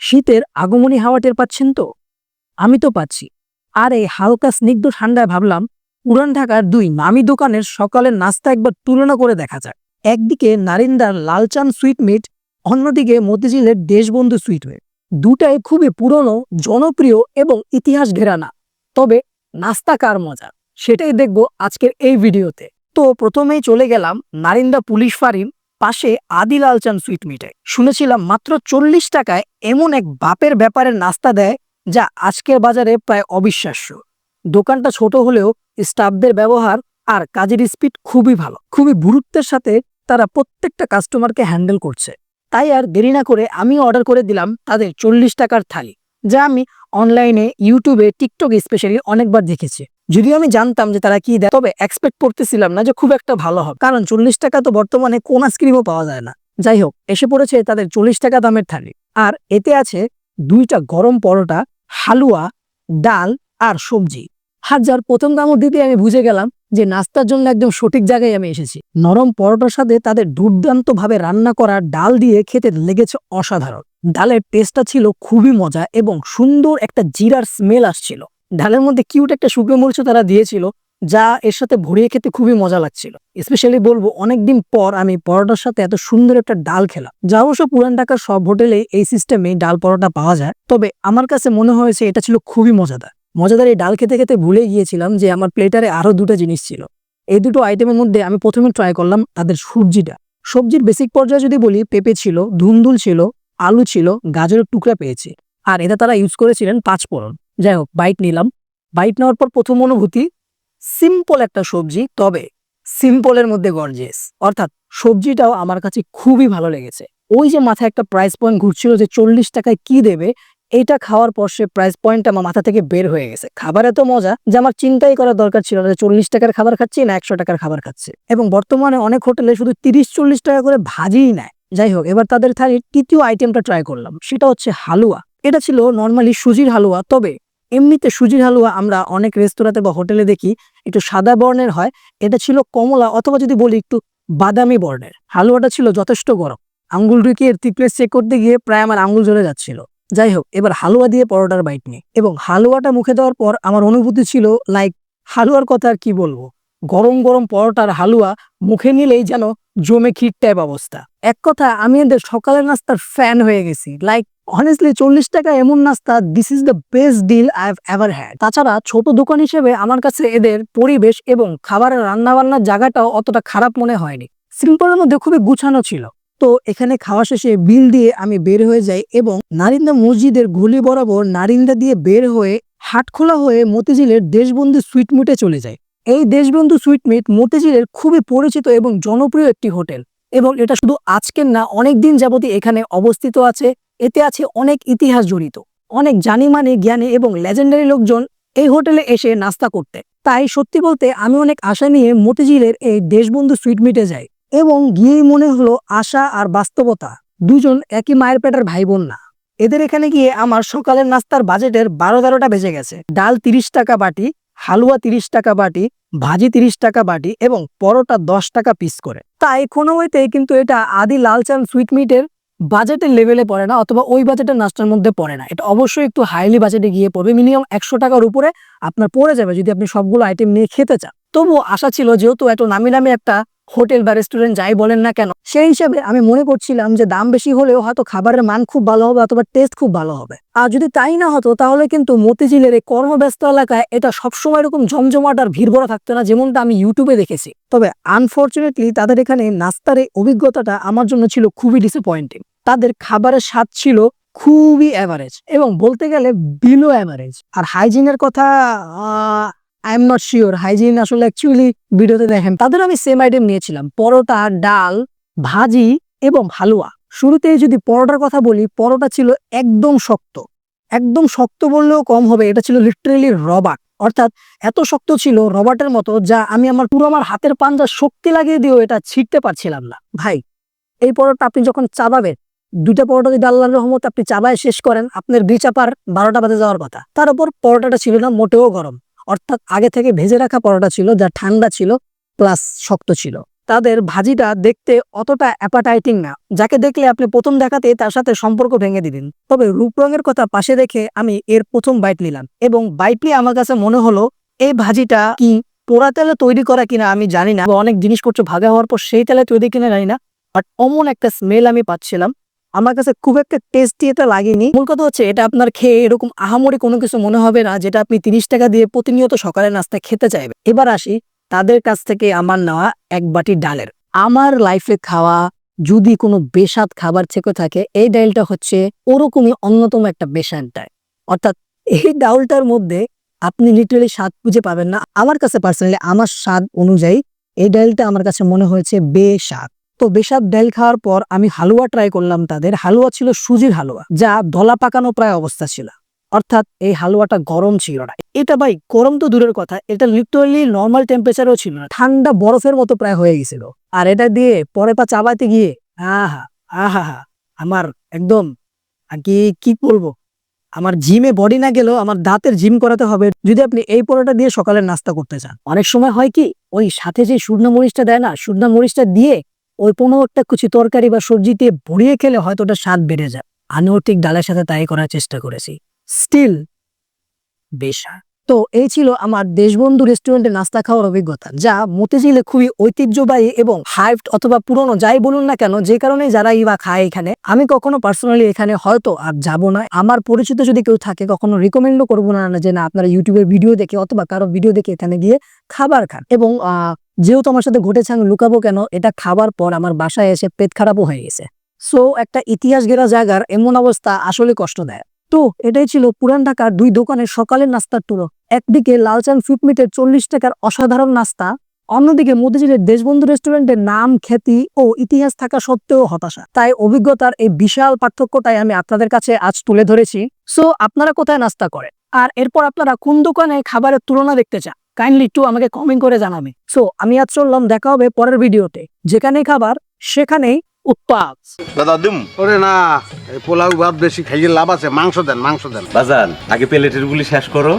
শীতের আগমনী হাওয়া টের পাচ্ছেন তো? আমি তো পাচ্ছি। আর এই হালকা স্নিগ্ধ ঠান্ডায় ভাবলাম পুরান ঢাকার দুই নামি দোকানের সকালের নাস্তা একবার তুলনা করে দেখা যাক। একদিকে নারিন্দার লালচান সুইট মিট, অন্যদিকে মতিঝিলের দেশবন্ধু সুইট মিট দুটাই খুবই পুরনো, জনপ্রিয় এবং ইতিহাস ঘেরানা তবে নাস্তা কার মজা? সেটাই দেখব আজকের এই ভিডিওতে। তো প্রথমেই চলে গেলাম নারিন্দা পুলিশ ফাঁড়ির পাশে আদি লালচান সুইট মিটে শুনেছিলাম মাত্র চল্লিশ টাকায় এমন এক বাপের ব্যাপারে নাস্তা দেয় যা আজকের বাজারে প্রায় অবিশ্বাস্য। দোকানটা ছোট হলেও স্টাফদের ব্যবহার আর কাজের স্পিড খুবই ভালো। খুবই গুরুত্বের সাথে তারা প্রত্যেকটা কাস্টমারকে হ্যান্ডেল করছে। তাই আর দেরি না করে আমি অর্ডার করে দিলাম তাদের চল্লিশ টাকার থালি, যা আমি অনলাইনে ইউটিউবে টিকটক স্পেশালি অনেকবার দেখেছি। যদিও আমি জানতাম যে তারা কি দেয়, তবে এক্সপেক্ট করতেছিলাম না যে খুব একটা ভালো হবে। কারণ চল্লিশ টাকা তো বর্তমানে কোন আইসক্রিমও পাওয়া যায় না। যাই হোক, এসে পড়েছে তাদের চল্লিশ টাকা দামের থালি। আর এতে আছে দুইটা গরম পরোটা, হালুয়া, ডাল আর সবজি। হাজার প্রথম কামড় দিতে আমি বুঝে গেলাম যে নাস্তার জন্য একদম সঠিক জায়গায় আমি এসেছি। নরম পরোটার সাথে তাদের দুর্দান্ত ভাবে রান্না করা ডাল দিয়ে খেতে লেগেছে অসাধারণ। ডালের টেস্টটা ছিল খুবই মজা এবং সুন্দর একটা জিরার স্মেল আসছিল। ডালের মধ্যে কিউট একটা শুকনো মরিচ তারা দিয়েছিল, যা এর সাথে ভরিয়ে খেতে খুবই মজা লাগছিল। স্পেশালি বলব, অনেকদিন পর আমি পরোটার সাথে এত সুন্দর একটা ডাল খেলাম, যা অবশ্য পুরান ঢাকার সব হোটেলে এই সিস্টেমে ডাল পরোটা পাওয়া যায়। তবে আমার কাছে মনে হয়েছে এটা ছিল খুবই মজাদার। মজাদার এই ডাল খেতে খেতে ভুলে গিয়েছিলাম যে আমার প্লেটারে আরও দুটো জিনিস ছিল। এই দুটো আইটেমের মধ্যে আমি প্রথমে ট্রাই করলাম তাদের সবজিটা। সবজির বেসিক পর্যায়ে যদি বলি, পেঁপে ছিল, ধুন্দুল ছিল, আলু ছিল, গাজরের টুকরা পেয়েছি। আর এটা তারা ইউজ করেছিলেন পাঁচ ফোড়ন। যাই হোক বাইট নিলাম। বাইট নেওয়ার পর প্রথম অনুভূতি সিম্পল একটা সবজি, তবে সিম্পলের মধ্যে গর্জেস অর্থাৎ সবজিটাও আমার কাছে খুবই ভালো লেগেছে। ওই যে মাথায় একটা প্রাইস পয়েন্ট ঘুরছিল যে চল্লিশ টাকায় কি দেবে, এটা খাওয়ার পর সে প্রাইস পয়েন্টটা আমার মাথা থেকে বের হয়ে গেছে। খাবার এত মজা যে আমার চিন্তাই করার দরকার ছিল যে চল্লিশ টাকার খাবার খাচ্ছি না একশো টাকার খাবার খাচ্ছে। এবং বর্তমানে অনেক হোটেলে শুধু তিরিশ চল্লিশ টাকা করে ভাজিই নেয়। যাই হোক এবার তাদের থালির তৃতীয় আইটেমটা ট্রাই করলাম, সেটা হচ্ছে হালুয়া। এটা ছিল নর্মালি সুজির হালুয়া, তবে এমনিতে সুজির হালুয়া আমরা অনেক রেস্তোরাঁতে বা হোটেলে দেখি, একটু সাদা বর্ণের হয়। এটা ছিল কমলা অথবা যদি বলি একটু বাদামি বর্ণের। হালুয়াটা ছিল যথেষ্ট গরম। আঙ্গুল ঢুকিয়ে থিকনেস চেক করতে গিয়ে প্রায় আমার আঙ্গুল জ্বলে যাচ্ছিল। যাই হোক, এবার হালুয়া দিয়ে পরোটার বাইট নিয়ে এবং হালুয়াটা মুখে দেওয়ার পর আমার অনুভূতি ছিল লাইক হালুয়ার কথা আর কি বলব? গরম গরম পরোটার হালুয়া মুখে নিলেই যেন জমে ক্ষীর টাইপ অবস্থা। এক কথা, আমি এদের সকালের নাস্তার ফ্যান হয়ে গেছি। লাইক অনেস্টলি চল্লিশ টাকা এমন নাস্তা this is the best deal I ever had তাছাড়া, ছোট দোকান হিসেবে আমার কাছে এদের পরিবেশ এবং খাবারের রান্না বান্নার জায়গাটাও অতটা খারাপ মনে হয়নি। সিম্পলের মধ্যে খুবই গুছানো ছিল। তো এখানে খাওয়া শেষে বিল দিয়ে আমি বের হয়ে যাই এবং নারিন্দা মসজিদের গলি বরাবর নারিন্দা দিয়ে বের হয়ে, হাটখোলা হয়ে মতিঝিলের দেশবন্ধু সুইটমিটে চলে যায় এই দেশবন্ধু সুইটমিট মতিঝিলের খুবই পরিচিত এবং জনপ্রিয় একটি হোটেল এবং এটা শুধু আজকের না অনেক দিন যাবতই এখানে অবস্থিত আছে। এতে আছে অনেক ইতিহাস জড়িত, অনেক জানিমানি জ্ঞানী এবং লেজেন্ডারি লোকজন এই হোটেলে এসে নাস্তা করতে। তাই সত্যি বলতে আমি অনেক আশা নিয়ে মতিঝিলের এই দেশবন্ধু সুইটমিটে যাই এবং গিয়েই মনে হলো আশা আর বাস্তবতা দুজন একই মায়ের পেটের ভাই বোন না। এদের এখানে গিয়ে আমার সকালের নাস্তার বাজেটের বারো তেরোটা বেজে গেছে। ডাল তিরিশ টাকা বাটি হালুয়া তিরিশ টাকা বাটি, ভাজি তিরিশ টাকা বাটি এবং পরোটা দশ টাকা পিস করে। তা এখনও হইতে কিন্তু এটা আদি লালচান সুইট মিটের বাজেটের লেভেলে পড়ে না অথবা ওই বাজেটের নাস্তার মধ্যে পড়ে না। এটা অবশ্যই একটু হাইলি বাজেটে গিয়ে পড়বে। মিনিমাম একশো টাকার উপরে আপনার পড়ে যাবে যদি আপনি সবগুলো আইটেম নিয়ে খেতে চান। তবুও আশা ছিল যেহেতু এত নামি নামি একটা হোটেল বা রেস্টুরেন্ট যাই বলেন না কেন, সেই হিসাবে আমি মনে করছিলাম যে দাম বেশি হলেও হয়তো খাবারের মান খুব ভালো হবে অথবা টেস্ট খুব ভালো হবে। আর যদি তাই না হতো, তাহলে কিন্তু মতিঝিলের এই কর্মব্যস্ত এলাকায় এটা সবসময় এরকম জমজমাট আর ভিড় ভরা থাকতো না যেমনটা আমি ইউটিউবে দেখেছি। তবে আনফর্চুনেটলি তাদের এখানে নাস্তার এই অভিজ্ঞতাটা আমার জন্য ছিল খুবই ডিসঅ্যাপয়েন্টিং তাদের খাবারের স্বাদ ছিল খুবই অ্যাভারেজ এবং বলতে গেলে বিলো অ্যাভারেজ আর হাইজিনের কথা I am not sure hygiene আসলে অ্যাকচুয়ালি ভিডিওতে দেখেন তাদের আমি সেম আইটেম নিয়েছিলাম। পরোটা, ডাল, ভাজি এবং হালুয়া। শুরুতেই যদি পরোটার কথা বলি, পরোটা ছিল একদম শক্ত। একদম শক্ত বললেও কম হবে, এটা ছিল লিটারেলি রবাট অর্থাৎ এত শক্ত ছিল রবার্টের মতো, যা আমি আমার পুরো আমার হাতের পাঞ্জা শক্তি লাগিয়ে দিয়েও এটা ছিটতে পারছিলাম না। ভাই, এই পরোটা আপনি যখন চাবাবেন, দুইটা পরোটা যদি আল্লাহর রহমত আপনি চাবায় শেষ করেন, আপনার দুই চাপার বারোটা বাজে যাওয়ার কথা। তার উপর পরোটাটা ছিল না, মোটেও গরম। অর্থাৎ আগে থেকে ভেজে রাখা পরোটা ছিল, যা ঠান্ডা ছিল প্লাস শক্ত ছিল। তাদের ভাজিটা দেখতে অতটা অ্যাপাটাইটিং না। যাকে দেখলে আপনি প্রথম দেখাতে তার সাথে সম্পর্ক ভেঙে দিলেন তবে রূপ রঙের কথা পাশে রেখে আমি এর প্রথম বাইট নিলাম। এবং বাইট নিয়ে আমার কাছে মনে হলো, এই ভাজিটা কি পোড়া তেলে তৈরি করা কিনা আমি জানি না। অনেক জিনিসপত্র ভাগা হওয়ার পর সেই তেলে তৈরি কিনা জানি না। বাট অমন একটা স্মেল আমি পাচ্ছিলাম। আমার কাছে খুব একটা টেস্টি এটা লাগেনি। মূল কথা হচ্ছে, এটা আপনার খেয়ে এরকম আহামরি কোনো কিছু মনে হবে না, যেটা আপনি তিরিশ টাকা দিয়ে প্রতিনিয়ত সকালে নাস্তা খেতে চাইবেন। এবার আসি তাদের কাছ থেকে আমার নেওয়া এক বাটি ডালের। আমার লাইফে খাওয়া যদি কোনো বেসাদ খাবার থেকে থাকে, এই ডালটা হচ্ছে ওরকমই অন্যতম একটা বেসাদ ডাল। অর্থাৎ এই ডাউলটার মধ্যে আপনি লিটারালি স্বাদ খুঁজে পাবেন না। আমার কাছে পার্সোনালি আমার স্বাদ অনুযায়ী এই ডালটা আমার কাছে মনে হয়েছে বেস্বাদ তো বেসাদ ডাল খাওয়ার পর আমি হালুয়া ট্রাই করলাম তাদের। হালুয়া ছিল সুজির হালুয়া, যা দলা পাকানো প্রায় অবস্থা ছিল। অর্থাৎ এই হালুয়াটা গরম ছিল না। এটা ভাই, গরম তো দূরের কথা, এটা লিটারালি নর্মাল টেম্পারেচারও ছিল না। ঠান্ডা বরফের মতো প্রায় হয়ে গেছিল। আর এটা দিয়ে পরে পা চাবাতে গিয়ে, আহা আহা, আমার একদম কি কি বলব? আমার জিমে বডি না গেলেও আমার দাঁতের জিম করাতে হবে। যদি আপনি এই পরোটা দিয়ে সকালের নাস্তা করতে চান। অনেক সময় হয় কি, ওই সাথে যে শুকনো মরিচটা দেয় না, শুকনো মরিচটা দিয়ে ওই পনেরো একটা কুচি তরকারি বা সবজি দিয়ে ভরিয়ে খেলে হয়তো ওটা স্বাদ বেড়ে যায়। আমিও ঠিক ডালের সাথে তাই করার চেষ্টা করেছি। স্টিল বেশ। তো এই ছিল আমার দেশবন্ধু রেস্টুরেন্টে নাস্তা খাওয়ার অভিজ্ঞতা, যা মতিঝিলে খুবই ঐতিহ্যবাহী এবং হাইফড অথবা পুরনো, যাই বলুন না কেন, যে কারণে যারা ইবা খায় এখানে, আমি কখনো পার্সোনালি এখানে হয়তো আর যাব না। আমার পরিচিত যদি কেউ থাকে, কখনো রিকমেন্ডও করব না যে না আপনারা ইউটিউবের ভিডিও দেখে অথবা কারও ভিডিও দেখে এখানে গিয়ে খাবার খান। এবং যেহেতু আমার সাথে ঘটেছে, আমি লুকাবো কেন? এটা খাবার পর আমার বাসায় এসে পেট খারাপও হয়ে গেছে। সো একটা ইতিহাস ঘেরা জায়গার এমন অবস্থা আসলে কষ্ট দেয় তো, এটাই ছিল পুরান ঢাকার দুই দোকানের সকালের নাস্তার টুরো একদিকে লালচান ফিটমিটের চল্লিশ টাকার অসাধারণ নাস্তা, অন্যদিকে মতিঝিলের দেশবন্ধু রেস্টুরেন্টের নাম খ্যাতি ও ইতিহাস থাকা সত্ত্বেও হতাশা। তাই অভিজ্ঞতার এই বিশাল পার্থক্যটাই আমি আপনাদের কাছে আজ তুলে ধরেছি। সো আপনারা কোথায় নাস্তা করেন? আর এরপর আপনারা কোন দোকানে খাবারের তুলনা দেখতে চান? কাইন্ডলি একটু আমাকে কমেন্ট করে জানাবে। সো আমি আজ চললাম দেখা হবে পরের ভিডিওতে। যেখানে খাবার সেখানেই উৎপাদ দাদা দিম। ওরে না পোলাও ভাত বেশি খাইয়ে লাভ আছে। মাংস দেন মাংস দেন। বাজান আগে প্লেটের গুলি শেষ করো।